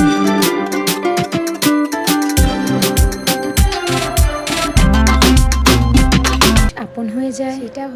Thank you.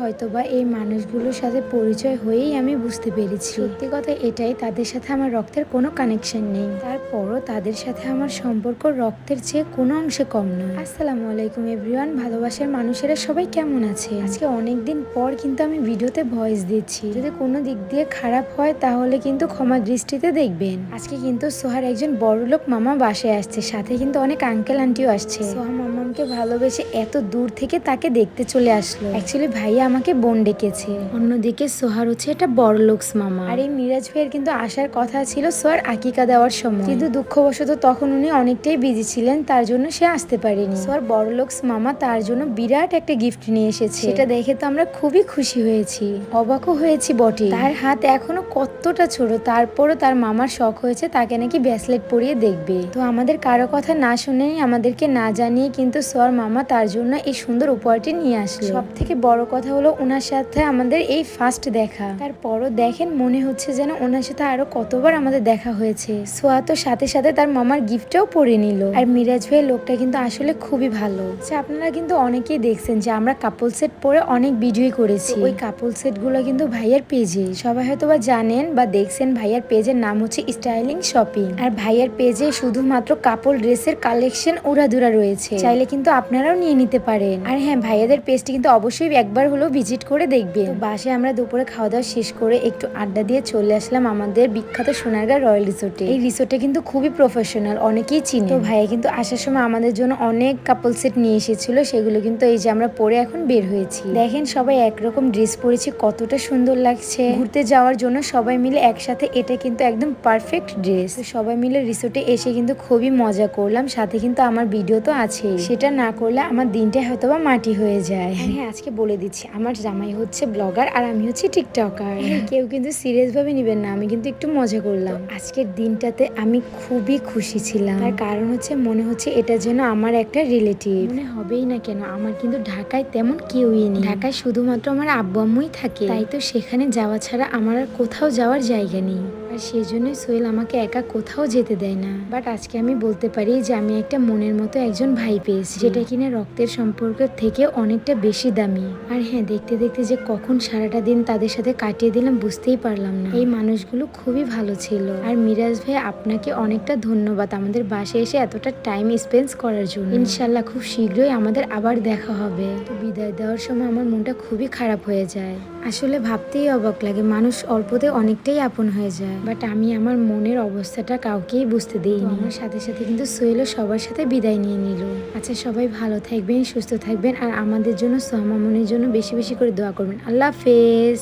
হয়তোবা এই মানুষগুলোর সাথে পরিচয় হয়েই আমি বুঝতে পেরেছি। সত্যি কথা এটাই তাদের সাথে আমার রক্তের কোনো কানেকশন নেই। তারপরও তাদের সাথে আমার সম্পর্ক রক্তের চেয়ে কোনো অংশে কম নয়। আসসালামু আলাইকুম এভরিওয়ান ভালোবাসার মানুষেরা সবাই কেমন আছে? আজকে অনেক দিন পর কিন্তু আমি ভিডিওতে ভয়েস দিচ্ছি। যদি কোনো দিক দিয়ে খারাপ হয় তাহলে কিন্তু ক্ষমা দৃষ্টিতে দেখবেন। আজকে কিন্তু সোহার একজন বড়লোক মামা বাসায় আসছে। সাথে কিন্তু অনেক আঙ্কেল আন্টিও আসছে। সোহা মামাকে ভালোবেসে এত দূর থেকে তাকে দেখতে চলে আসলো। অ্যাকচুয়ালি ভাইয়া আমাকে বোন ডেকেছে। অন্যদিকে সোহার হচ্ছে এটা বড়লোকস মামা। আর এই মিরাজ ভাইয়ের কিন্তু আসার কথা ছিল সোহার আকিকা দেওয়ার সময়। কিন্তু দুঃখবশত তখন উনি অনেকটাই বিজি ছিলেন তার জন্য সে আসতে পারেনি। সোহার বড়লোকস মামা তার জন্য বিরাট একটা গিফট নিয়ে এসেছে। সেটা দেখে তো আমরা খুবই খুশি হয়েছি। অবাকও হয়েছি বটে। তার হাত এখনও কতটা ছোট তারপরও তার মামার শখ হয়েছে তাকে নাকি ব্রেসলেট পরিয়ে দেখবে। তো আমাদের কারও কথা না শুনেই আমাদেরকে না জানিয়ে কিন্তু সোয়ার মামা তার জন্য এই সুন্দর উপহারটি নিয়ে আসলো। সব থেকে বড় কথা হলো ওনার সাথে আমাদের এই ফার্স্ট দেখা। তারপরও দেখেন মনে হচ্ছে যেন ওনার সাথে আরও কতবার আমাদের দেখা হয়েছে। সোয়া তো সাথে সাথে তার মামার গিফটটাও পরে নিল। আর মিরাজ ভাইয়ের লোকটা কিন্তু আসলে খুবই ভালো। আচ্ছা আপনারা কিন্তু অনেকেই দেখছেন যে আমরা কাপল সেট পরে অনেক ভিডিওই করেছি। ওই কাপল সেটগুলো কিন্তু ভাইয়ার পেজে সবাই হয়তো বা জানেন বা দেখছেন ভাইয়ার পেজের নাম হচ্ছে স্টাইলিং শপিং। আর ভাইয়ার পেজে শুধুমাত্র কাপড় ড্রেসের কালেকশন উড়াধুরা রয়েছে। চাইলে কিন্তু আপনারাও নিয়ে নিতে পারেন। আর হ্যাঁ ভাইয়াদের পেজটি কিন্তু অবশ্যই একবার হলেও ভিজিট করে দেখবে। বাসে আমরা দুপুরে খাওয়া দাওয়া শেষ করে একটু আড্ডা দিয়ে চলে আসলাম আমাদের বিখ্যাত সোনারগাঁ রয়্যাল রিসোর্টে। এই রিসোর্টে কিন্তু খুবই প্রফেশনাল, অনেকেই চিনি। তো ভাইয়া কিন্তু আসার সময় আমাদের জন্য অনেক কাপল সেট নিয়ে এসেছিল, সেগুলো কিন্তু এই যে আমরা পরে এখন বের হয়েছি। দেখেন সবাই একরকম ড্রেস পরেছি, কতটা সুন্দর লাগছে। ঘুরতে যাওয়ার জন্য সবাই মিলে একসাথে, এটা কিন্তু একদম পারফেক্ট ড্রেস সবাই মিলে রিসোর্টে এসে কিন্তু খুবই মজা করলাম, সাথে কিন্তু আমার ভিডিও তো আছে সেটা না করলে আমার দিনটা হয়তো বা মাটি হয়ে যায়। হ্যাঁ আজকে বলে দিচ্ছি আমার জামাই হচ্ছে ব্লগার আর আমি হচ্ছে টিকটকার। কেউ কিন্তু সিরিয়াস ভাবে নিবেন না আমি কিন্তু একটু মজা করলাম। আজকের দিনটাতে আমি খুবই খুশি ছিলাম। তার কারণ হচ্ছে মনে হচ্ছে এটা যেন আমার একটা রিলেটিভ। মনে হবেই না কেন আমার কিন্তু ঢাকায় তেমন কেউই নেই। ঢাকায় শুধুমাত্র আমার আব্বু আম্মুই থাকে। তাই তো সেখানে যাওয়া ছাড়া আমার আর কোথাও যাওয়ার জায়গা নেই। আর সেই জন্যই সোহেল আমাকে একা কোথাও যেতে দেয় না। বাট আজকে আমি বলতে পারি যে আমি একটা মনের মতো একজন ভাই পেয়েছি, যেটা কিনা রক্তের সম্পর্কের থেকে অনেকটা বেশি দামি। আর হ্যাঁ দেখতে দেখতে যে কখন সারাটা দিন তাদের সাথে কাটিয়ে দিলাম বুঝতেই পারলাম না। এই মানুষগুলো খুবই ভালো ছিল। আর মিরাজ ভাই, আপনাকে অনেকটা ধন্যবাদ আমাদের বাসে এসে এতটা টাইম স্পেন্ড করার জন্য। ইনশাল্লাহ খুব শীঘ্রই আমাদের আবার দেখা হবে। তো বিদায় দেওয়ার সময় আমার মনটা খুবই খারাপ হয়ে যায়। আসলে ভাবতেই অবাক লাগে, মানুষ অল্পতে অনেকটাই আপন হয়ে যায়। বাট আমি আমার মনের অবস্থাটা কাউকেই বুঝতে দিইনি। আমার সাথে সাথে কিন্তু সোহেলও সবার সাথে বিদায় নিয়ে নিল। আচ্ছা সবাই ভালো থাকবেন সুস্থ থাকবেন আর আমাদের জন্য সোহামামনের জন্য বেশি বেশি করে দোয়া করবেন। আল্লাহ হাফেজ।